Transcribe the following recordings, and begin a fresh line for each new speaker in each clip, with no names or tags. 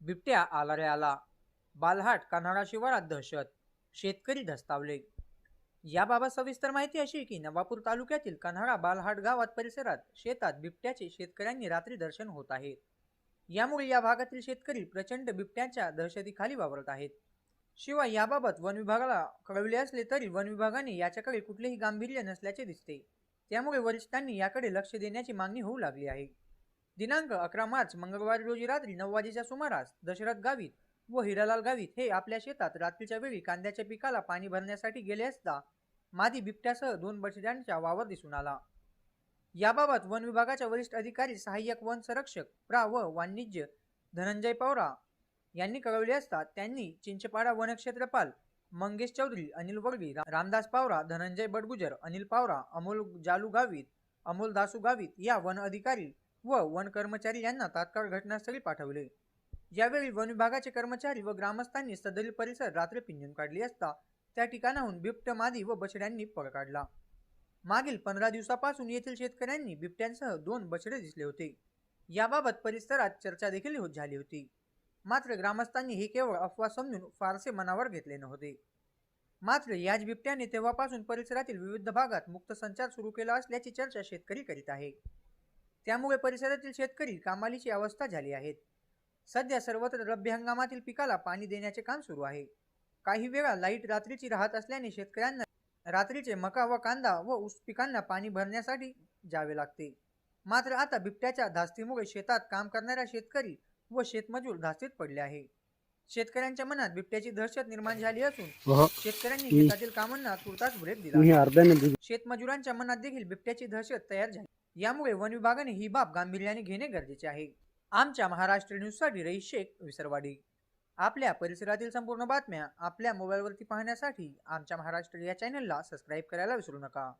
बिबट्या आला रे आला. बालहाट कान्हाडा शिवारात दहशत शेतकरी धस्तावले. याबाबत सविस्तर माहिती अशी की नवापूर तालुक्यातील कन्हाडा बालहाट गावात परिसरात शेतात बिबट्याचे शेतकऱ्यांनी रात्री दर्शन होत आहे. यामुळे या भागातील शेतकरी प्रचंड बिबट्यांच्या दहशतीखाली वावरत आहेत. शिवाय याबाबत वन विभागाला कळविले असले तरी वन विभागाने याच्याकडे कुठलेही गांभीर्य नसल्याचे दिसते. त्यामुळे वरिष्ठांनी याकडे लक्ष देण्याची मागणी होऊ लागली आहे. दिनांक अकरा मार्च मंगळवारी रोजी रात्री नऊ वाजेच्या सुमारास दशरथ गावित व हिरालाल गावित हे आपल्या शेतात रात्रीच्या वेळी कांद्याच्या पिकाला पाणी भरण्यासाठी गेले असता मादी बिबट्यासह दोन बछड्यांचा वावर दिसून आला. याबाबत वन विभागाच्या वरिष्ठ अधिकारी सहाय्यक वन संरक्षक प्रा. व वाणिज्य धनंजय पवरा यांनी कळवले असता त्यांनी चिंचपाडा वनक्षेत्रपाल मंगेश चौधरी अनिल वडवी रामदास पावरा धनंजय बडगुजर अनिल पावरा अमोल जालू गावित अमोल दासू गावित या वन अधिकारी व वन कर्मचारी यांना तात्काळ घटनास्थळी पाठवले. यावेळी वन विभागाचे कर्मचारी व ग्रामस्थांनी सदरील परिसर रात्री पिंजून काढली असता त्या ठिकाणाहून बिबट मादी व बछड्यांनी पळ काढला. मागील पंधरा दिवसापासून येथील शेतकऱ्यांनी बिबट्यांसह दोन बछडे दिसले होते. याबाबत परिसरात चर्चा देखील हो- झाली होती. मात्र ग्रामस्थांनी हे केवळ अफवा समजून फारसे मनावर घेतले नव्हते. मात्र याच बिबट्याने तेव्हापासून परिसरातील विविध भागात मुक्त संचार सुरू केला असल्याची चर्चा शेतकरी करीत आहे. त्यामुळे परिसरातील शेतकरी कामालीची अवस्था झाली आहेत. सध्या सर्वत्र रब्बी हंगामातील पिकाला पाणी देण्याचे काम सुरू आहे. काही वेळा लाइट रात्रीची राहत असल्याने शेतकऱ्यांना रात्रीचे मका व कांदा व ऊस पिकांना पाणी भरण्यासाठी जावे लागते. मात्र आता बिबट्याच्या धास्तीमुळे शेतात काम करणाऱ्या शेतकरी व शेतमजूर धास्तीत पडले आहे. शेतकऱ्यांच्या मनात बिबट्याची दहशत निर्माण झाली असून शेतकऱ्यांनी शेतातील कामांना तुर्तास ब्रेक दिला. शेतमजुरांच्या मनात देखील बिबट्याची दहशत तयार झाली. यामुळे वन विभागाने ही बाब गांभीर्याने घेणे गरजेचे आहे. आमच्या महाराष्ट्र न्यूजसाठी रईस शेख विसरवाडी. आपल्या परिसरातील संपूर्ण बातम्या आपल्या मोबाईलवरती पाहण्यासाठी आमच्या महाराष्ट्र या चॅनलला सबस्क्राईब करायला विसरू नका.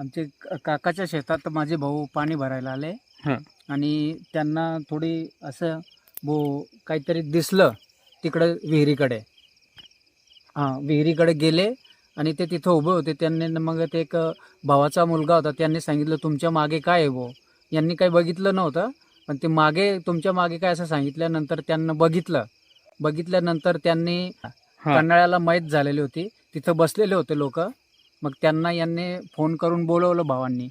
आमचे क- काकाच्या शेतात माझे भाऊ पाणी भरायला आले.
हं.
आणि त्यांना थोडी असं भो काहीतरी दिसलं तिकडं विहिरीकडे. हां विहिरीकडे गेले आणि ते तिथं उभे होते. त्यांनी न- मग ते एक भावाचा मुलगा होता. त्यांनी सांगितलं तुमच्या मागे काय आहे भो? यांनी काही बघितलं नव्हतं पण ते मागे तुमच्या मागे काय असं सांगितल्यानंतर त्यांना बघितलं. बघितल्यानंतर त्यांनी कन्हाळ्याला मैत झालेली होती. तिथं बसलेले होते लोक. मग त्यांना यांनी फोन करून बोलवलं भावांनी.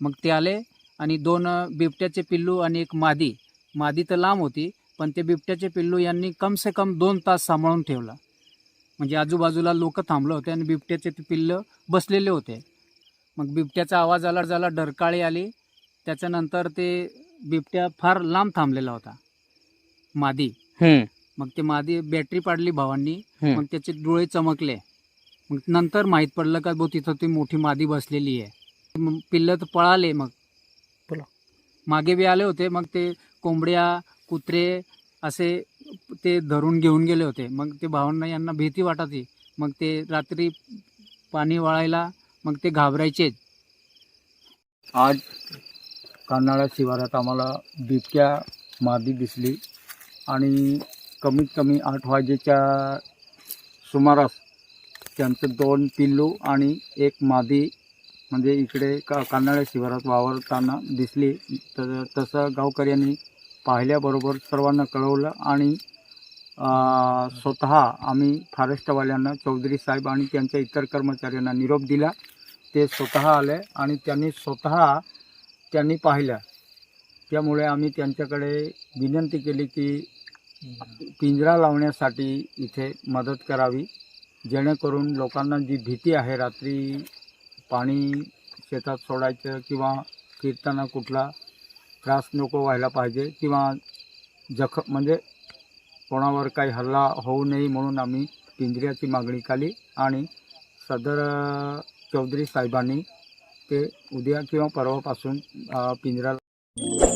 मग ते आले आणि दोन बिबट्याचे पिल्लू आणि एक मादी. मादी तर लांब होती पण ते बिबट्याचे पिल्लू यांनी कम से कम दोन तास सांभाळून ठेवलं. म्हणजे आजूबाजूला लोक थांबले होते आणि बिबट्याचे ते पिल्लं बसलेले होते. मग बिबट्याचा आवाज आला झाला डरकाळी आली. त्याच्यानंतर ते बिबट्या फार लांब थांबलेला होता. मादी. मग ते मादी बॅटरी पाडली भावांनी. मग त्याचे डोळे चमकले. मग नंतर माहीत पडलं का भाऊ तिथं ती मोठी मादी बसलेली आहे. मग पिल्लं तर पळाले मग.
बोला.
मागे बी आले होते मग ते कोंबड्या कुत्रे असे ते धरून घेऊन गेले होते. मग ते भावांना यांना भीती वाटायची. मग ते रात्री पाणी वाळायला मग ते घाबरायचे.
आज कान्हाळा शिवारात आम्हाला बिबट्या मादी दिसली आणि कमीत कमी आठ वाजेच्या सुमारास त्यांचं दोन पिल्लू आणि एक मादी म्हणजे इकडे का कान्हाळा शिवारात वावरताना दिसली. तर तसं गावकऱ्यांनी पाहिल्याबरोबर सर्वांना कळवलं आणि स्वतः आम्ही फॉरेस्टवाल्यांना चौधरी साहेब आणि त्यांच्या इतर कर्मचाऱ्यांना निरोप दिला. ते स्वतः आले आणि त्यांनी स्वतः त्यांनी पाहिलं त्यामुळे आम्ही त्यांच्याकडे विनंती केली की पिंजरा लावण्यासाठी इथे मदत करावी. जेणेकरून लोकांना जी भीती आहे रात्री पाणी शेतात सोडायचं किंवा फिरताना कुठला त्रास नको व्हायला पाहिजे किंवा जख म्हणजे कोणावर काही हल्ला होऊ नये म्हणून आम्ही पिंजऱ्याची मागणी केली आणि सदर चौधरी साहेबांनी ते उद्या किंवा परवापासून पिंजऱ्याला